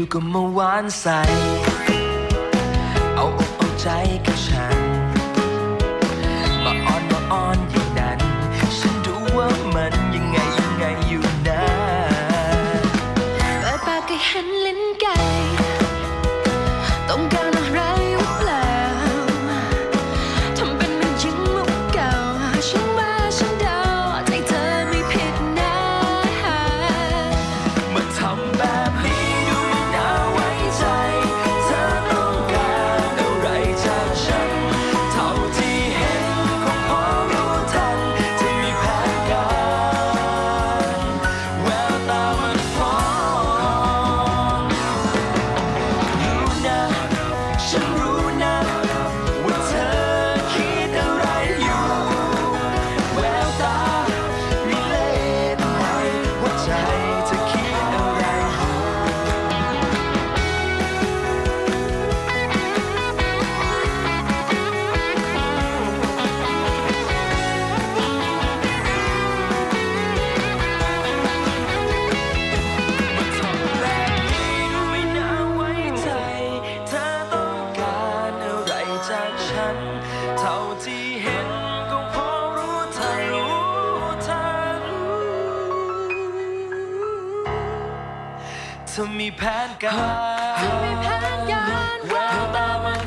ู่ก็มาหวานใส เอาอกเอาใจกับฉัน มาอ้อนมาอ้อนอย่างนั้น ฉันดูว่ามันยังไงยังไงอยู่นะเปิดปากก็เห็นลิ้น ฉัน เท่าที่เห็นก็พอรู้ทันรู้ทันเธอมีแผนการเธอมีแผนการแววตามัน